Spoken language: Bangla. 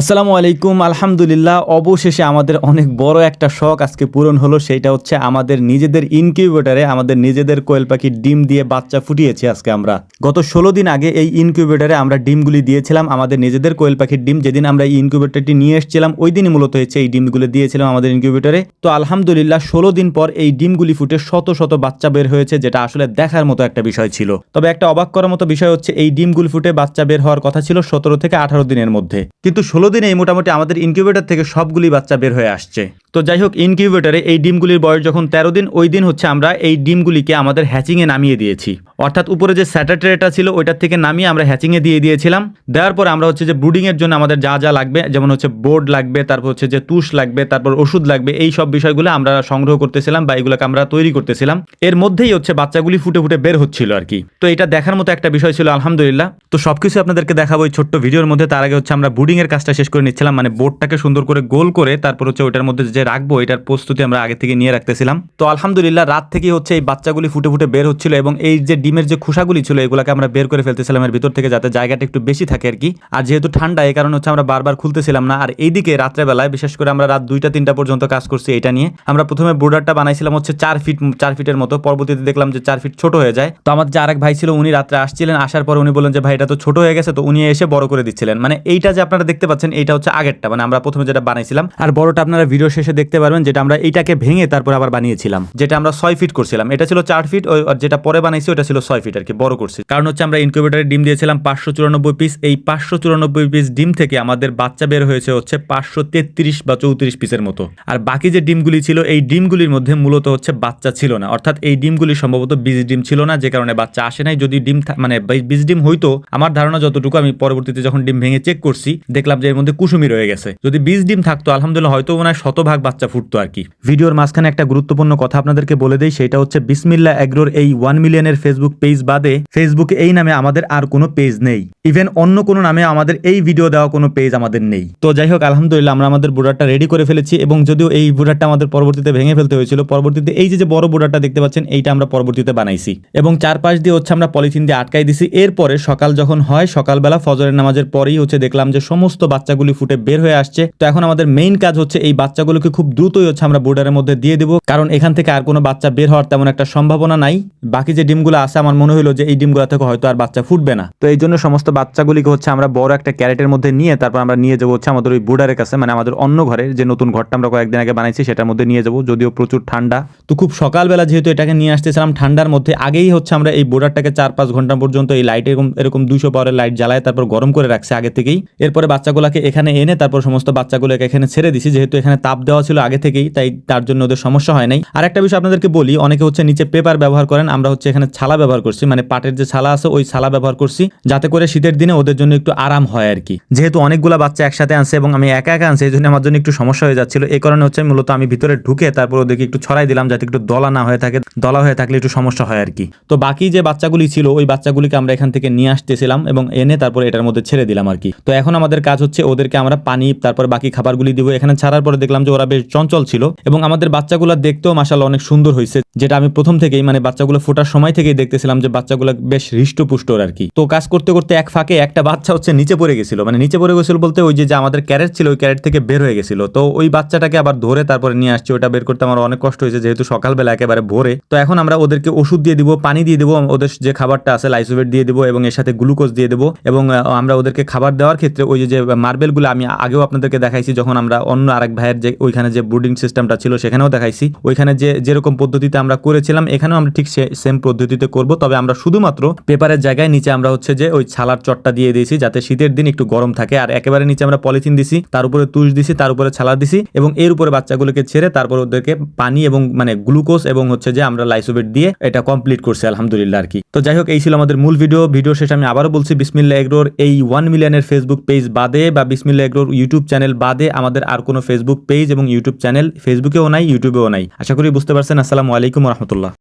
আসসালামু আলাইকুম, আলহামদুলিল্লাহ। অবশেষে আমাদের অনেক বড় একটা শখ আজকে পূরণ হলো, সেটা হচ্ছে আমাদের নিজেদের ইনকিউবেটারে আমাদের নিজেদের কোয়েল পাখির ডিম দিয়ে বাচ্চা ফুটিয়েছি আজকে আমরা। গত ষোলো দিন আগে এই ইনকিউবেটারে আমরা ডিমগুলি দিয়েছিলাম, আমাদের নিজেদের কোয়েল পাখির ডিম। যেদিন আমরা এই ইনকিউবেটারটি নিয়ে এসেছিলাম, ওই দিনই মূলত হয়েছে এই ডিমগুলো দিয়েছিলাম আমাদের ইনকিউবেটারে। তো আলহামদুলিল্লাহ, ষোলো দিন পর এই ডিমগুলি ফুটে শত শত বাচ্চা বের হয়েছে, যেটা আসলে দেখার মতো একটা বিষয় ছিল। তবে একটা অবাক করার মতো বিষয় হচ্ছে, এই ডিমগুলি ফুটে বাচ্চা বের হওয়ার কথা ছিল সতেরো থেকে আঠারো দিনের মধ্যে। কিন্তু ষোলো দিনেই মোটামুটি আমাদের ইনকিউবেটর থেকে সবগুলি বাচ্চা বের হয়ে আসছে। তো যাই হোক ইনকিউবেটরে এই ডিমগুলির বয়স যখন তেরো দিন, ওই দিন হচ্ছে আমরা এই ডিমগুলিকে আমাদের হ্যাচিংয়ে নামিয়ে দিয়েছি। অর্থাৎ উপরে যে স্যাটারট্রেটা ছিল, ওইটার থেকে নামিয়ে আমরা হ্যাচিংয়ে দিয়ে দিয়েছিলাম। দেওয়ার পরে আমরা হচ্ছে যে ব্রুডিংয়ের জন্য আমাদের যা যা লাগবে, যেমন হচ্ছে বোর্ড লাগবে, তারপর হচ্ছে যে তুষ লাগবে, তারপর ওষুধ লাগবে, এই সব বিষয়গুলো আমরা সংগ্রহ করতেছিলাম বা এগুলোকে আমরা তৈরি করতেছিলাম। এর মধ্যেই হচ্ছে বাচ্চাগুলি ফুটে ফুটে বের হচ্ছিল আর কি। তো এটা দেখার মতো একটা বিষয় ছিল, আলহামদুলিল্লাহ। তো সব সবকিছু আপনাদেরকে দেখাবো এই ছোট্ট ভিডিওর মধ্যে। তার আগে হচ্ছে আমরা ব্রুডিং এর কাজটা শেষ করে নিচ্ছিলাম মানে বোর্ডটাকে সুন্দর করে গোল করে, তারপর হচ্ছে ওইটার মধ্যে যে রাখব, এটার প্রস্তুতি আমরা আগে থেকে নিয়ে রাখতেছিলাম। তো আলহামদুলিল্লাহ, রাত থেকে হচ্ছে এই বাচ্চাগুলি ফুটে ফুটে বের হচ্ছিল এবং এই যে ডিমের যে খোসাগুলি ছিল, এগুলোকে আমরা বের করে ফেলতেছিলাম এর ভিতর থেকে যাতে জায়গাটা একটু বেশি থাকে আর কি। আর যেহেতু ঠান্ডা, এই কারণে হচ্ছে আমরা বারবার খুলতেছিলাম না। আর এইদিকে রাত্রেবেলায়, বিশেষ করে আমরা রাত দুইটা, তিনটা পর্যন্ত কাজ করছি এটা নিয়ে। আমরা প্রথমে বোর্ডারটা বানাইছিলাম হচ্ছে চার ফিট, চার ফিটের মতো। পরবর্তীতে দেখলাম যে চার ফিট ছোট হয়ে যায়। তো আমাদের যে আরেক ভাই ছিল, উনি রাত্রে আসছিলেন, আসার পর উনি বললেন যে, ভাই, এটা তো ছোট হয়ে গেছে। তো উনি এসে বড় করে দিচ্ছিলেন। মানে এইটা যে আপনারা দেখতে পাচ্ছেন এইটা হচ্ছে আগেরটা। মানে আমরা প্রথমে যেটা বানাইছিলাম। আর বড়টা আপনারা ভিডিও শেষে দেখতে পারবেন যেটা আমরা এইটাকে ভেঙে তারপর আবার বানিয়েছিলাম, যেটা আমরা ছয় ফিট করছিলাম। এটা ছিল চার ফিট আর যেটা পরে বানাইছি, ওটা ছিল ছয় ফিট আর কি বড় করছি। কারণ হচ্ছে আমরা ইনকিউবেটারে ডিম দিয়েছিলাম পাঁচশো চুরানব্বই পিস এই পাঁচশো চুরানব্বই পিস ডিম থেকে আমাদের বাচ্চা বের হয়েছে হচ্ছে পাঁচশো তেত্রিশ বা চৌত্রিশ পিসের মতো। আর বাকি যে ডিমগুলি ছিল, এই ডিমগুলির মধ্যে মূলত হচ্ছে বাচ্চা ছিল না। অর্থাৎ এই ডিমগুলি সম্ভবত বীজ ডিম ছিল না, যে কারণে বাচ্চা আসে নাই। যদি ডিম মানে বীজ ডিম হইতো, আমার ধারণা যতটুকু আমি পরবর্তীতে যখন ডিম ভেঙে চেক করছি, দেখলাম যে এর মধ্যে কুসুমি রয়ে গেছে। যদি বীজ ডিম থাকতো, আলহামদুলিল্লাহ, হয়তো হয় শতভাগ বাচ্চা ফুটতো আর কি। ভিডিওর মাঝখানে একটা গুরুত্বপূর্ণ কথা আপনাদেরকে বলে দেই, সেটা হচ্ছে বিসমিল্লা এগ্রোর এই ওয়ান মিলিয়নের ফেসবুক পেজ বাদে ফেসবুকে এই নামে আমাদের আর কোনো পেজ নেই। ইভেন অন্য কোনো নামে আমাদের এই ভিডিও দেওয়া কোনো পেজ আমাদের নেই। তো যাই হোক, আলহামদুলিল্লাহ আমরা আমাদের বোর্ডারটা রেডি করে ফেলেছি এবং যদিও এই বোর্ডারটা আমাদের পরবর্তীতে ভেঙে ফেলতে হয়েছিল, পরবর্তীতে এই যে যে বড় বোর্ডারটা দেখতে পাচ্ছেন, এইটা আমরা পরবর্তীতে বানাইছি। এবং চারপাশ দিয়ে হচ্ছে আমরা পলিথিন দিয়ে আটকাই দিছি। এরপরে সকাল যখন হয়, সকালবেলা ফজরের নামাজের পরেই হচ্ছে দেখলাম যে সমস্ত বাচ্চাগুলি ফুটে বের হয়ে আসছে। তো এখন আমাদের মেইন কাজ হচ্ছে এই বাচ্চাগুলোকে খুব দ্রুতই হচ্ছে আমরা বোর্ডারের মধ্যে দিয়ে দেবো। কারণ এখান থেকে আর কোনো বাচ্চা বের হওয়ার তেমন একটা সম্ভাবনা নাই। বাকি যে ডিমগুলো আছে, আমার মনে হলো যে এই ডিমগুলো থেকে হয়তো আর বাচ্চা ফুটবে না। তো এই জন্য সমস্ত বাচ্চাগুলিকে হচ্ছে আমরা বড় একটা ক্যারেটের মধ্যে নিয়ে তারপর আমরা নিয়ে যাব হচ্ছে আমাদের ওই বোর্ডারের কাছে মানে আমাদের অন্য ঘরে যে নতুন ঘরটা আমরা কয়েকদিন আগে বানাইছি, সেটার মধ্যে নিয়ে যাব। যদিও প্রচুর ঠান্ডা। তো খুব সকালবেলা যেহেতু এটাকে নিয়ে আসতেছিলাম ঠান্ডার মধ্যে, আগেই হচ্ছে আমরা এই বোর্ডারটাকে চার পাঁচ ঘণ্টা পর্যন্ত এই লাইট এরকম এরকম দুশো পাওয়ারের লাইট জ্বালায় তারপর গরম করে রাখছে আগে থেকেই। এরপরে বাচ্চাগুলোকে এখানে এনে তারপর সমস্ত বাচ্চাগুলোকে এখানে ছেড়ে দিছি। যেহেতু এখানে তাপ দেওয়া ছিল আগে থেকেই, তাই তার জন্য ওদের সমস্যা হয় নাই। আর একটা বিষয় আপনাদেরকে বলি, অনেকে হচ্ছে নিচে পেপার ব্যবহার করেন, আমরা হচ্ছে এখানে ছালা ব্যবহার করছি মানে পাটের যে ছালা আছে ওই ছালা ব্যবহার করছি, যাতে করে শীতের দিনে ওদের জন্য একটু আরাম হয় আর কি। যেহেতু অনেকগুলা বাচ্চা একসাথে আনছে এবং আমি একা একা আনছি এই জন্য আমার জন্য একটু সমস্যা হয়ে যাচ্ছিল। এই কারণে হচ্ছে মূলত আমি ভিতরে ঢুকে তারপর ওদেরকে একটু ছড়াই দিলাম, যাতে একটু দলা না হয়ে থাকে, দলা হয়ে থাকলে একটু সমস্যা হয় আর কি। তো বাকি যে বাচ্চাগুলি ছিল, ওই বাচ্চাগুলিকে আমরা এখান থেকে নিয়ে আসতেছিলাম এবং এনে তারপর এটার মধ্যে ছেড়ে দিলাম আর কি। তো এখন আমাদের কাজ হচ্ছে, ওদেরকে আমরা পানি, তারপর বাকি খাবারগুলি দিব। এখানে ছাড়ার পরে দেখলাম যে ওরা বেশ চঞ্চল ছিল এবং আমাদের বাচ্চাগুলো দেখতেও মাসাল্লাহ অনেক সুন্দর হয়েছে। যেটা আমি প্রথম থেকেই মানে বাচ্চাগুলো ফোটার সময় থেকেই দেখতেছিলাম যে বাচ্চাগুলো বেশ হৃষ্টপুষ্টর আর কি তো কাজ করতে করতে এক ফাঁকে একটা বাচ্চা হচ্ছে নিচে পড়ে গেছিল। মানে নিচে পড়ে গেছিল বলতে ওই যে আমাদের ক্যারেট ছিল, ওই ক্যারেট থেকে বের হয়ে গেছিল। তো ওই বাচ্চাটাকে আবার ধরে তারপরে নিয়ে আসছি। ওটা বের করতে আমার অনেক কষ্ট হয়েছে যেহেতু সকালবেলা একেবারে ভোরে। তো এখন আমরা ওদেরকে ওষুধ দিয়ে দিব, পানি দিয়ে দিব, ওদের যে খাবারটা আছে লাইসোভেট দিয়ে দিব এবং এর সাথে গ্লুকোজ দিয়ে দেবো এবং আমরা ওদেরকে খাবার দেওয়ার ক্ষেত্রে ওই যে মার্বেলগুলো আমি আগেও আপনাদেরকে দেখাইছি, যখন আমরা অন্য আরেক ভাইয়ের যে ওইখানে যে ব্রুডিং সিস্টেমটা ছিল সেখানেও দেখাইছি। ওইখানে যে যেরকম পদ্ধতিতে আমরা করেছিলাম, এখানেও আমরা ঠিক সেম পদ্ধতিতে করব। তবে আমরা শুধুমাত্র পেপারের জায়গায় নিচে আমরা হচ্ছে যে ওই ছালার চটটা দিয়ে দিয়েছি, যাতে শীতের দিন একটু গরম থাকে। আর একেবারে নিচে আমরা পলিথিন দিছি, তার উপরে তুষ দিছি, তার উপরে ছালা দিছি এবং এর উপরে বাচ্চাগুলোকে ছেড়ে তারপর ওদেরকে পানি এবং মানে গ্লুকোজ এবং হচ্ছে যে আমরা লাইসোবেট দিয়ে এটা কমপ্লিট করছি, আলহামদুলিল্লাহ আর কি। তো যাই হোক, এই ছিল আমাদের মূল ভিডিও ভিডিও শেষে আমি আবারও বলছি বিসমিল্লা এগ্রোর এই ওয়ান মিলিয়নের ফেসবুক পেজ বাদে বা বিসমিল্লা এগ্রোর ইউটিউব চ্যানেল বাদে আমাদের আর কোনো ফেসবুক পেজ এবং ইউটিউব চ্যানেল ফেসবুকেও নাই ইউটিউবেও নাই। আশা করি বুঝতে পারছেন। আসসালামু আলাইকুম রহমতুল্লাহ।